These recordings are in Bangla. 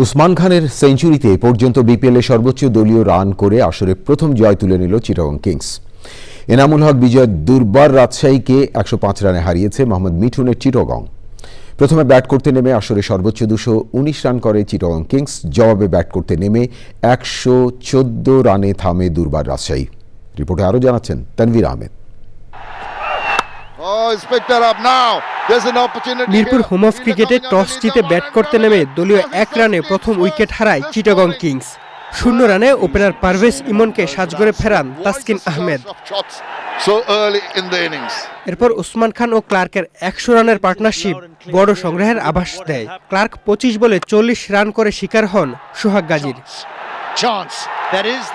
উসমান খানের সেঞ্চুরিতে পর্যন্ত বিপিএলে সর্বোচ্চ দলীয় রান করে আসরে প্রথম জয় তুলে নিল চিটাগং কিংস। এনামুল হক বিজয় দুর্বার রাজশাহীকে একশো পাঁচ রানে হারিয়েছে মোহাম্মদ মিঠুনের চিটগং। প্রথমে ব্যাট করতে নেমে আসরে সর্বোচ্চ দুশো উনিশ রান করে চিটগং কিংস জবাবে ব্যাট করতে নেমে একশো চোদ্দ রানে থামে দুর্বার রাজশাহী। রিপোর্টে আরও জানাচ্ছেন Tanvir Ahmed. Oh, he's picked up now. Mirpur home of ক্রিকেটে টস জিতে ব্যাট করতে নেমে দলীয় এক রানে প্রথম উইকেট হারায় চিটাগং কিংস শূন্য রানে ওপেনার পারভেজ ইমনকে সাজগরে ফেরান তাসকিন আহমেদ. এরপর উসমান খান ও ক্লার্কের একশো রানের পার্টনারশিপ বড় সংগ্রহের আভাস দেয়। ক্লার্ক পঁচিশ বলে চল্লিশ রান করে শিকার হন সোহাগ গাজীর।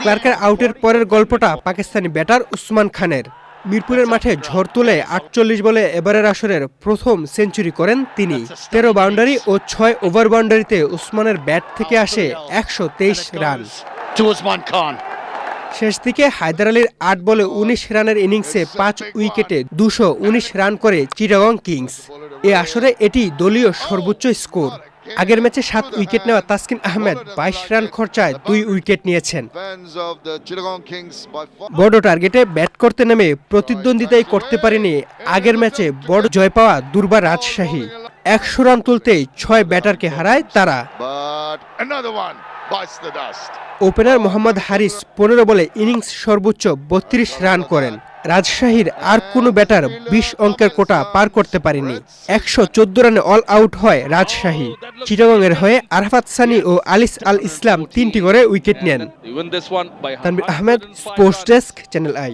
ক্লার্কের আউটের পরের গল্পটা পাকিস্তানি ব্যাটার উসমান খানের। মিরপুরের মাঠে ঝড় তুলে আটচল্লিশ বলে এবারের আসরের প্রথম সেঞ্চুরি করেন তিনি। তেরো বাউন্ডারি ও ছয় ওভার বাউন্ডারিতে উসমানের ব্যাট থেকে আসে একশো তেইশ রান। শেষ দিকে হায়দার আলীর আট বলে উনিশ রানের ইনিংসে পাঁচ উইকেটে দুশো উনিশ রান করে চিটাগং কিংস। এ আসরে এটি দলীয় সর্বোচ্চ স্কোর। আগের ম্যাচে সাত উইকেট নেওয়া তাসকিন আহমেদ বাইশ রান খরচায় দুই উইকেট নিয়েছেন. বড় টার্গেটে ব্যাট করতে নেমে প্রতিদ্বন্দ্বিতাই করতে পারেনি আগের ম্যাচে বড় জয় পাওয়া দুর্বার রাজশাহী। একশো রান তুলতেই ছয় ব্যাটারকে হারায় তারা। ওপেনার মোহাম্মদ হারিস পনেরো বলে ইনিংস সর্বোচ্চ বত্রিশ রান করেন। রাজশাহীর আর কোনো ব্যাটার বিশ অঙ্কের কোটা পার করতে পারেনি। একশো চোদ্দ রানে অল আউট হয় রাজশাহী। চিটাগংয়ের হয়ে আরাফাত সানি ও আলিস আল ইসলাম তিনটি করে উইকেট নেন। Tanvir Ahmed sports desk channel I